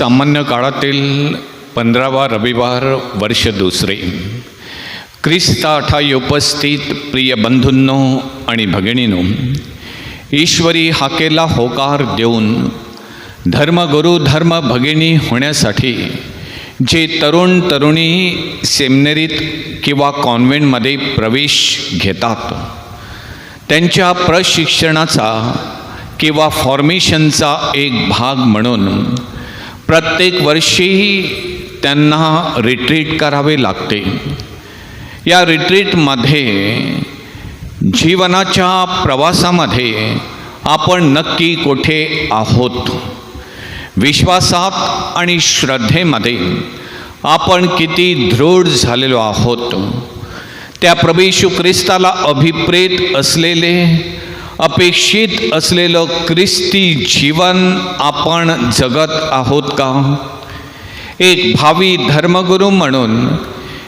सामान्य काळातील पंधरावा रविवार वर्ष दुसरे. क्रिस्ताठाई उपस्थित प्रिय बंधूंनो आणि भगिनीनो ईश्वरी हाकेला होकार देऊन धर्मगुरू धर्म भगिनी होण्यासाठी जे तरुण तरुणी सेमिनरीत किंवा कॉन्व्हेंटमध्ये प्रवेश घेतात त्यांच्या प्रशिक्षणाचा किंवा फॉर्मेशनचा एक भाग म्हणून प्रत्येक वर्षीही त्यांना रिट्रीट करावे लागते. या रिट्रीटमध्ये जीवनाच्या प्रवासामध्ये आपण नक्की कुठे आहोत? विश्वासात आणि श्रद्धेमध्ये आपण किती दृढ झालेलो आहोत? त्या प्रभू ख्रिस्ताला अभिप्रेत असलेले अपेक्षित असलेलं ख्रिस्ती जीवन आपण जगत आहोत का? एक भावी धर्मगुरू म्हणून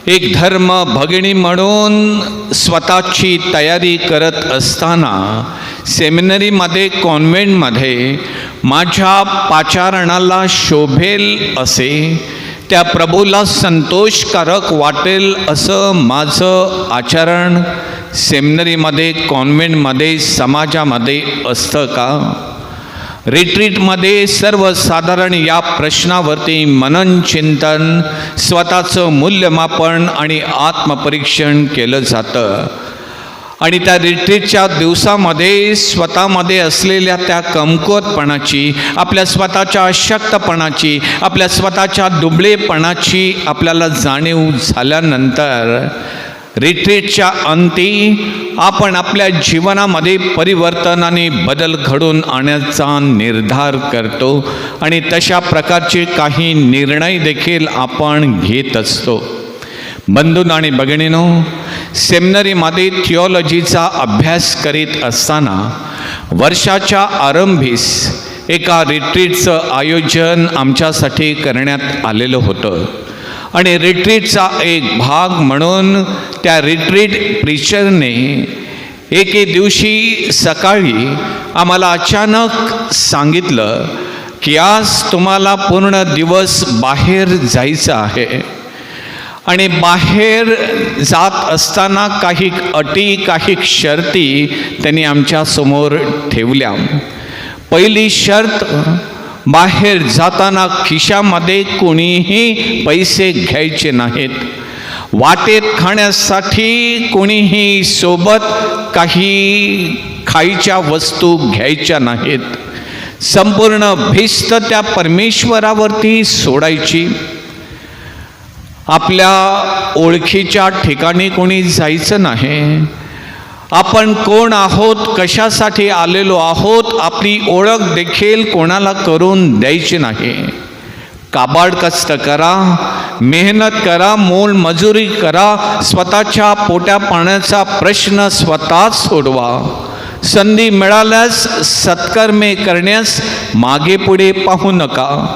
एक धर्म भगिनी म्हणून स्वतःची तयारी करत असताना सेमिनरीमध्ये कॉन्व्हेंटमध्ये माझ्या पाचारणाला शोभेल असे त्या प्रभूला संतोषकारक वाटेल असं माझं आचरण सेमिनरीमध्ये कॉन्व्हेंटमध्ये समाजामध्ये असतं का? रिट्रीटमध्ये सर्वसाधारण या प्रश्नावरती मनन चिंतन स्वतःचं मूल्यमापन आणि आत्मपरीक्षण केलं जातं. आणि त्या रिट्रीटच्या दिवसामध्ये स्वतःमध्ये असलेल्या त्या कमकुवतपणाची आपल्या स्वतःच्या अशक्तपणाची आपल्या स्वतःच्या दुबळेपणाची आपल्याला जाणीव झाल्यानंतर रिट्रीटच्या अंती आपण आपल्या जीवनामध्ये परिवर्तन आणि बदल घडून आणण्याचा निर्धार करतो आणि तशा प्रकारचे काही निर्णय देखील आपण घेत असतो. बंधून आणि भगिनीनो सेमिनरीमध्ये थिओलॉजीचा अभ्यास करीत असताना वर्षाच्या आरंभीस एका रिट्रीटचं आयोजन आमच्यासाठी करण्यात आलेलं होतं. आणि रिट्रीटचा एक भाग म्हणून त्या रिट्रीट प्रिचरने एके दिवशी सकाळी आम्हाला अचानक सांगितलं की आज तुम्हाला पूर्ण दिवस बाहेर जायचं आहे. आणि बाहेर जात असताना काही अटी काही शर्ती त्यांनी आमच्यासमोर ठेवल्या. पहिली शर्त बाहेर जाताना खिशामध्ये कोणीही पैसे घ्यायचे नाहीत. वाटेत खाण्यासाठी कोणीही सोबत काही खायच्या वस्तू घ्यायच्या नाहीत. संपूर्ण भिस्त त्या परमेश्वरावरती सोडायची. आपल्या ओळखीच्या ठिकाणी कोणी जायचं नाही. आपण कोण आहोत? कशासाठी आलेलो आहोत? आपली ओळख देखील कोणाला करून द्यायची नाही. काबाड कष्ट करा मेहनत करा मोल मजुरी करा स्वतःच्या पोट्या पाण्याचा प्रश्न स्वतःच सोडवा. संधी मिळाल्यास सत्कर्मे करण्यास मागे पुढे पाहू नका.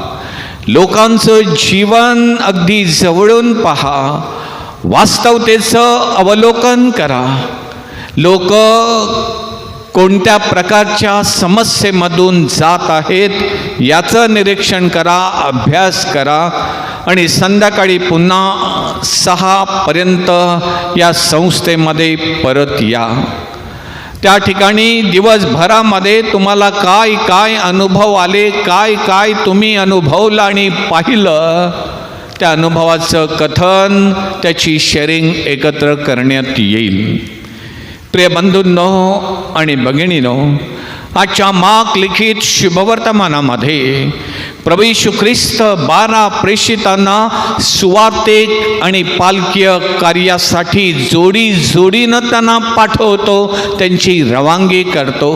लोकांचं जीवन अगदी जवळून पहा. वास्तवतेचं अवलोकन करा. लोक कोणत्या प्रकारच्या समस्येमधून जात आहेत याचं निरीक्षण करा अभ्यास करा. आणि संध्याकाळी पुन्हा सहापर्यंत या संस्थेमध्ये परत या. त्या ठिकाणी दिवसभरामध्ये तुम्हाला काय काय अनुभव आले काय काय तुम्ही अनुभवलं आणि पाहिलं त्या अनुभवाचं कथन त्याची शेअरिंग एकत्र करण्यात येईल. प्रिय बंधूंनो आणि भगिनीनो आजच्या माक लिखित शुभवर्तमानामध्ये प्रभू ख्रिस्त बारा प्रेषितांना सुवार्तिक आणि पालकीय कार्यासाठी जोडी जोडीनं त्यांना पाठवतो त्यांची रवानगी करतो.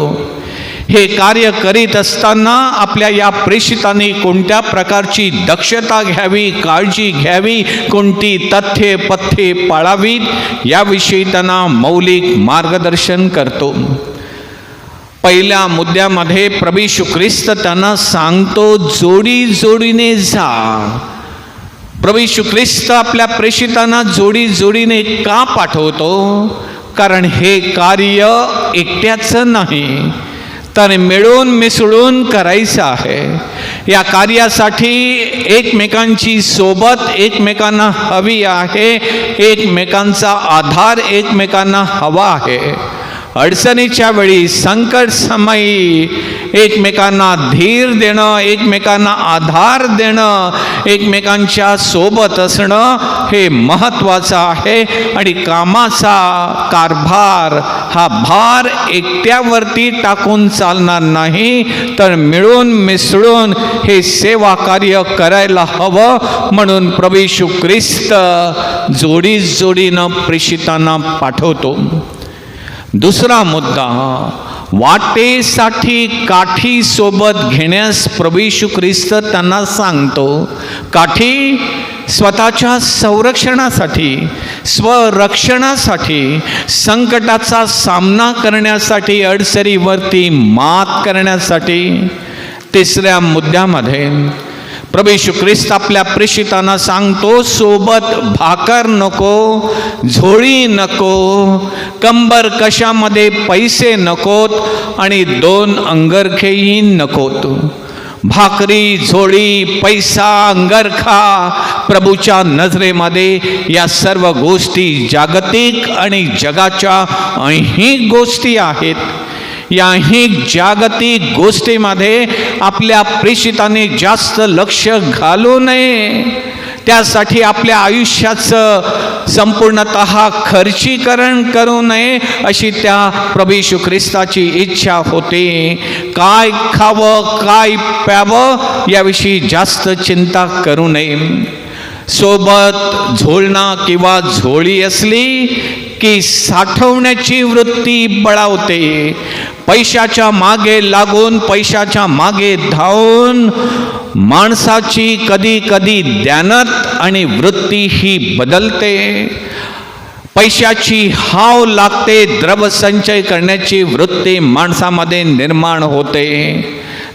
हे कार्य करीत असताना आपल्या या प्रेषितांनी कोणत्या प्रकारची दक्षता घ्यावी काळजी घ्यावी कोणती तथ्ये पथ्ये पाळावीत याविषयी त्यांना मौलिक मार्गदर्शन करतो. पहिल्या मुद्द्यामध्ये प्रभू ख्रिस्त त्यांना सांगतो जोडी जोडीने जा. प्रभू ख्रिस्त आपल्या प्रेषितांना जोडी जोडीने का पाठवतो? कारण हे कार्य एकट्याचं नाही. तर मिळून मिसळून करायचं आहे. या कार्यासाठी एकमेकांची सोबत एकमेकांना हवी आहे. एकमेकांचा आधार एकमेकांना हवा आहे. अडचणीच्या वेळी संकट समयी एकमेकांना धीर देणं एकमेकांना आधार देणं एकमेकांच्या सोबत असणं हे महत्त्वाचं आहे. आणि कामाचा कारभार हा भार एकट्यावरती टाकून चालणार नाही तर मिळून मिसळून हे सेवा कार्य करायला हवं. म्हणून प्रभू ख्रिस्त जोडी जोडीनं प्रेषितांना पाठवतो. दुसरा मुद्दा वाटेसाठी काठी सोबत घेण्यास प्रभू ख्रिस्त त्यांना सांगतो काठी स्वतःच्या संरक्षणासाठी स्वरक्षणासाठी संकटाचा सामना करण्यासाठी अडसरीवरती मात करण्यासाठी तिसऱ्या मुद्द्यामध्ये प्रभू ख्रिस्त आपल्या प्रेषितांना सांगतो सोबत भाकर नको झोळी नको कंबर कशामध्ये पैसे नकोत आणि दोन अंगरखेही नकोत. भाकरी झोळी पैसा अंगरखा प्रभूच्या नजरेमध्ये या सर्व गोष्टी जागतिक आणि जगाच्या ऐहिक गोष्टी आहेत. याही जागतिक गोष्टीमध्ये आपल्या प्रेषिताने जास्त लक्ष घालू नये. त्यासाठी आपल्या आयुष्याचं संपूर्णत खर्चीकरण करू नये अशी त्या प्रभू ख्रिस्ताची इच्छा होते. काय खावं काय प्यावं याविषयी जास्त चिंता करू नये. सोबत झोळणा किंवा झोळी असली की साठवण्याची वृत्ती बळावते. पैशाच्या मागे लागून पैशाच्या मागे धावून माणसाची कधी कधी ध्यानत आणि वृत्ती ही बदलते. पैशाची हाव लागते द्रवसंचय करण्याची वृत्ती माणसामध्ये निर्माण होते.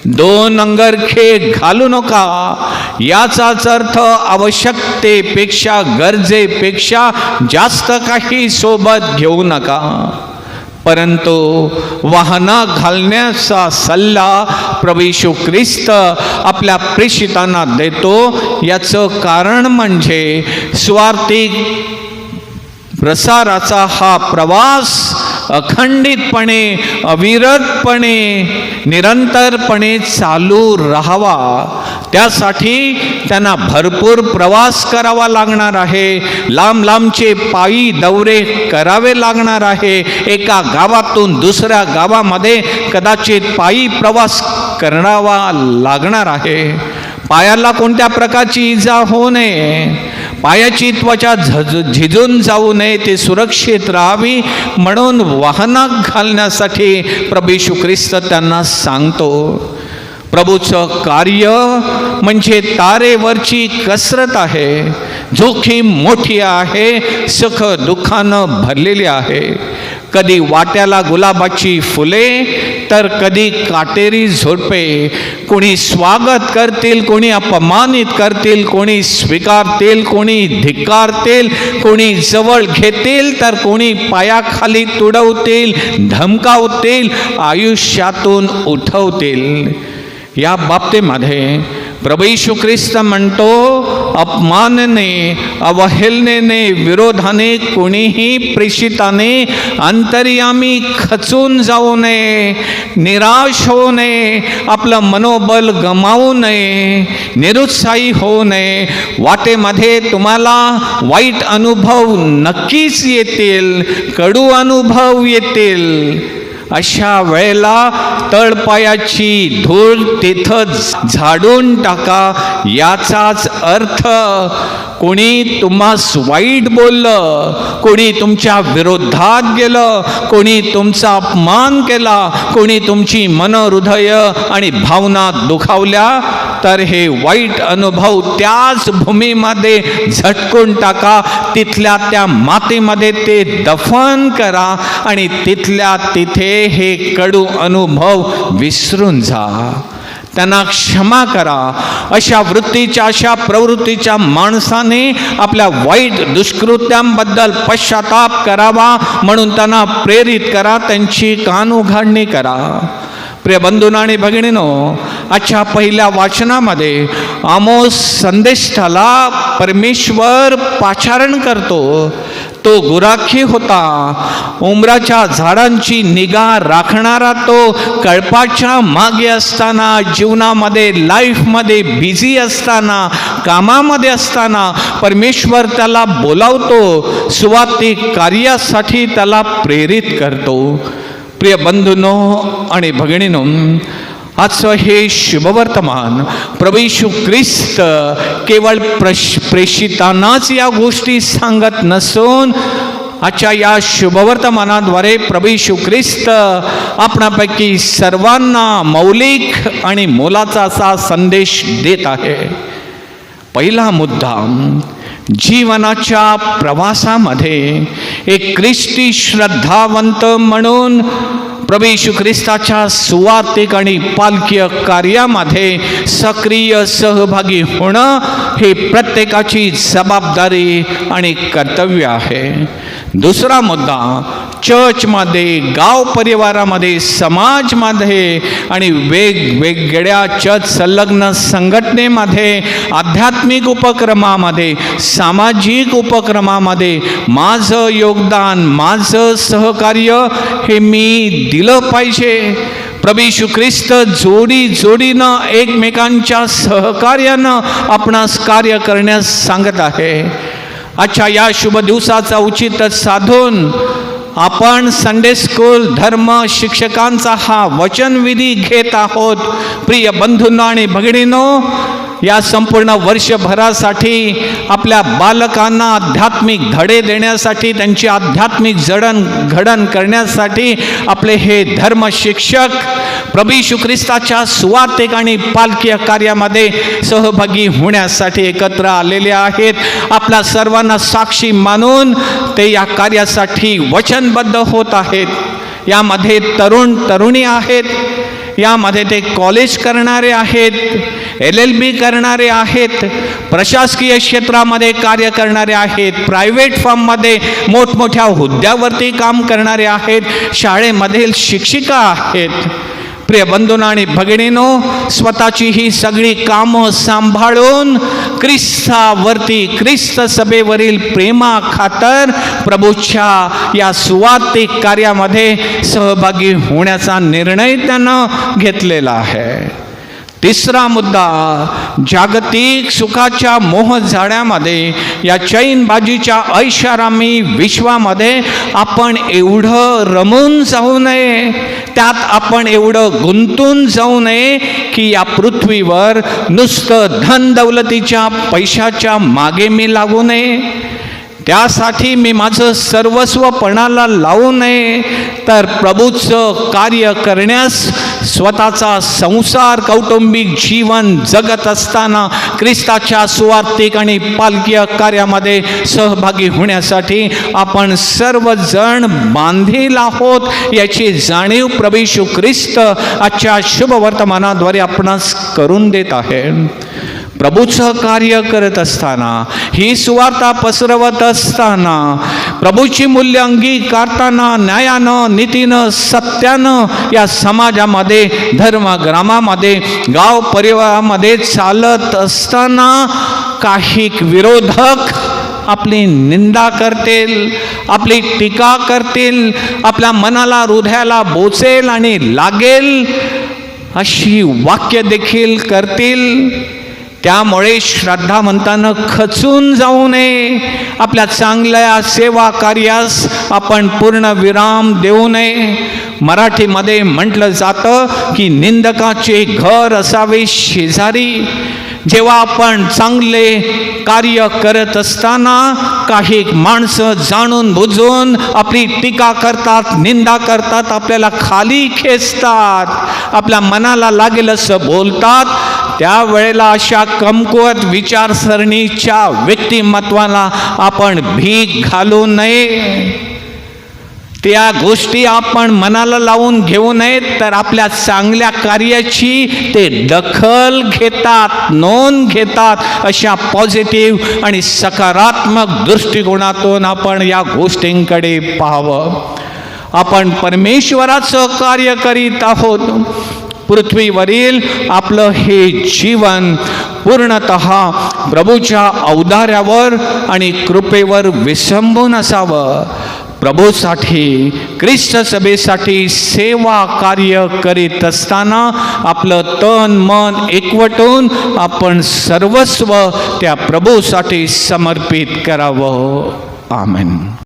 दोन अंगरखे घालू नका. याचाच अर्थ आवश्यकतेपेक्षा गरजेपेक्षा जास्त काही सोबत घेऊ नका. परंतु वाहनं घालण्याचा सल्ला प्रवेशू ख्रिस्त आपल्या प्रेषितांना देतो. याचं कारण म्हणजे स्वार्थिक प्रसाराचा हा प्रवास अखंडितपणे अविरतपणे निरंतरपणे चालू राहावा. त्यासाठी त्यांना भरपूर प्रवास करावा लागणार आहे. लांब लांबचे पायी दौरे करावे लागणार आहे. एका गावातून दुसऱ्या गावामध्ये कदाचित पायी प्रवास करावा लागणार आहे. पायाला कोणत्या प्रकारची इजा होऊ नये. पायाची त्वचा झज झिजून जाऊ नये ते सुरक्षित राहावी. म्हणून वाहनात घालण्यासाठी प्रभू ख्रिस्त त्यांना सांगतो प्रभूचं कार्य म्हणजे तारेवरची कसरत आहे. जोखीम मोठी आहे सुख दुःखानं भरलेली आहे. कधी वाट्याला गुलाबाची फुले तर कधी काटेरी झोडपे. कोणी स्वागत करतील कोणी अपमानित करतील कोणी स्वीकारतील कोणी धिक्कारतील कोणी जवळ घेतील तर कोणी पायाखाली तुडवतील धमकावतील आयुष्यातून उठवतील. या बाबतीमध्ये प्रभू ख्रिस्त म्हणतो अपमानने अवहेलनेने विरोधाने कोणीही प्रेषिताने अंतर्यामी खचून जाऊ नये निराश होऊ नये आपलं मनोबल गमावू नये निरुत्साही होऊ नये. वाटेमध्ये तुम्हाला वाईट अनुभव नक्कीच येतील कडू अनुभव येतील. अशा वेळेला तळपायाची धूळ तिथं झाडून टाका याचाच अर्थ कोणी तुम्हास वाईट बोललं कोणी तुमच्या विरोधात गेलं कोणी तुमचा अपमान केला कोणी तुमची मन हृदय आणि भावना दुखावल्या तर हे वाईट अनुभव त्याच भूमीमध्ये झटकून टाका. तिथल्या त्या मातीमध्ये ते दफन करा आणि तिथल्या तिथे हे कडू अनुभव विसरून जा. त्यांना क्षमा करा. अशा वृत्तीच्या अशा प्रवृत्तीच्या माणसाने आपल्या वाईट दुष्कृत्यांबद्दल पश्चाताप करावा म्हणून त्यांना प्रेरित करा. त्यांची कान उघाडणी करा. प्रिय बंधून आणि भगिनीनो आजच्या पहिल्या वाचनामध्ये आमोस संदेष्टाला परमेश्वर पाचारण करतो. तो गुराखी होता. उमराच्या झाडांची निगा राखणारा तो कळपाच्या मागे असताना जीवनामध्ये लाईफमध्ये बिझी असताना कामामध्ये असताना परमेश्वर त्याला बोलावतो. सुवाती कार्यासाठी त्याला प्रेरित करतो. प्रिय बंधूनो आणि भगिनीनो आजचं हे शुभवर्तमान प्रभू ख्रिस्त केवळ प्रश प्रेषितांनाच या गोष्टी सांगत नसून आजच्या या शुभवर्तमानाद्वारे प्रभू ख्रिस्त आपणापैकी सर्वांना मौलिक आणि मोलाचा असा संदेश देत आहे. पहिला मुद्दा जीवनाच्या प्रवासामध्ये एक ख्रिस्ती श्रद्धावंत म्हणून प्रभू ख्रिस्ताच्या सुवार्तिक आणि पालकीय कार्यामध्ये सक्रिय सहभागी होणं हे प्रत्येकाची जबाबदारी आणि कर्तव्य आहे. दुसरा मुद्दा चर्चमध्ये गाव परिवारामध्ये समाजमध्ये आणि वेगवेगळ्या चर्च संलग्न संघटनेमध्ये आध्यात्मिक उपक्रमामध्ये सामाजिक उपक्रमामध्ये माझं योगदान माझं सहकार्य हे मी दिलं पाहिजे. प्रभू ख्रिस्त जोडी जोडीनं एकमेकांच्या सहकार्यानं आपणास कार्य करण्यास सांगत आहे. अच्छा या शुभ दिवसाचा उचित साधून आपण संडे स्कूल धर्म शिक्षकांचा हा वचनविधी घेत आहोत. प्रिय बंधूंनो आणि भगिनीनो या संपूर्ण वर्षभरासाठी आपल्या बालकांना आध्यात्मिक धडे देण्यासाठी त्यांची आध्यात्मिक जडण घडण करण्यासाठी आपले हे धर्म शिक्षक प्रभू येशू ख्रिस्ताच्या सुवार्तिक आणि पालकीय कार्यामध्ये सहभागी होण्यासाठी एकत्र आलेले आहेत. आपल्या सर्वांना साक्षी मानून ते या कार्यासाठी वचनबद्ध होत आहेत. यामध्ये तरुण तरुणी आहेत. यामध्ये ते कॉलेज करणारे आहेत. एल एल बी करणारे आहेत प्रशासकीय क्षेत्रामध्ये कार्य करणारे आहेत प्रायव्हेट फॉर्ममध्ये मोठमोठ्या हुद्द्यावरती काम करणारे आहेत शाळेमधील शिक्षिका आहेत. प्रिय बंधून आणि भगिनीनो स्वतःची ही सगळी कामं सांभाळून ख्रिस्तावरती ख्रिस्त सभेवरील प्रेमा खातर प्रभूच्या या सुवातिक कार्यामध्ये सहभागी होण्याचा निर्णय त्यानं घेतलेला आहे. तिसरा मुद्दा जागतिक सुखाच्या मोह जाण्यामध्ये या चैनबाजीच्या ऐशारामी विश्वामध्ये आपण एवढं रमून जाऊ नये त्यात आपण एवढं गुंतून जाऊ नये की या पृथ्वीवर नुसतं धन दौलतीच्या पैशाच्या मागे मी लागू नये. त्यासाठी मी माझं सर्वस्व पणाला लावू नये. तर प्रभूचं कार्य करण्यास स्वतःचा संसार कौटुंबिक जीवन जगत असताना ख्रिस्ताच्या सुवार्थिक आणि पालकीय कार्यामध्ये सहभागी होण्यासाठी आपण सर्वजण बांधील आहोत. याची जाणीव प्रभू ख्रिस्त आजच्या शुभ वर्तमानाद्वारे आपणास करून देत आहे. प्रभूचं कार्य करत असताना ही सुवार्ता पसरवत असताना प्रभूची मूल्य अंगीकारताना न्यायानं नीतीनं सत्यानं या समाजामध्ये धर्मग्रामामध्ये गाव परिवारामध्ये चालत असताना काही विरोधक आपली निंदा करतील आपली टीका करतील आपल्या मनाला हृदयाला बोचेल आणि लागेल अशी वाक्य देखील करतील. त्यामुळे श्रद्धावंतानं खचून जाऊ नये. आपल्या चांगल्या सेवा कार्यास आपण पूर्ण विराम देऊ नये. मराठीमध्ये म्हटलं जातं की निंदकाचे घर असावे शेजारी. जेव्हा आपण चांगले कार्य करत असताना काही माणसं जाणून बुजून आपली टीका करतात निंदा करतात आपल्याला खाली खेचतात आपल्या मनाला लागेल असं बोलतात. त्यावेळेला अशा कमकुवत विचारसरणीच्या व्यक्तिमत्वाला आपण भीक घालू नये. त्या गोष्टी आपण मनाला लावून घेऊ नयेत तर आपल्या चांगल्या कार्याची ते दखल घेतात नोंद घेतात. अशा पॉझिटिव्ह आणि सकारात्मक दृष्टिकोनातून आपण या गोष्टींकडे पाहावं. आपण परमेश्वराचं कार्य करीत आहोत. पृथ्वीवरील आपलं हे जीवन पूर्णत प्रभूच्या अवधाऱ्यावर आणि कृपेवर विसंबून असावं. प्रभूसाठी ख्रिस्त सभेसाठी सेवा कार्य करीत असताना आपलं तन मन एकवटून आपण सर्वस्व त्या प्रभूसाठी समर्पित करावं. आमेन.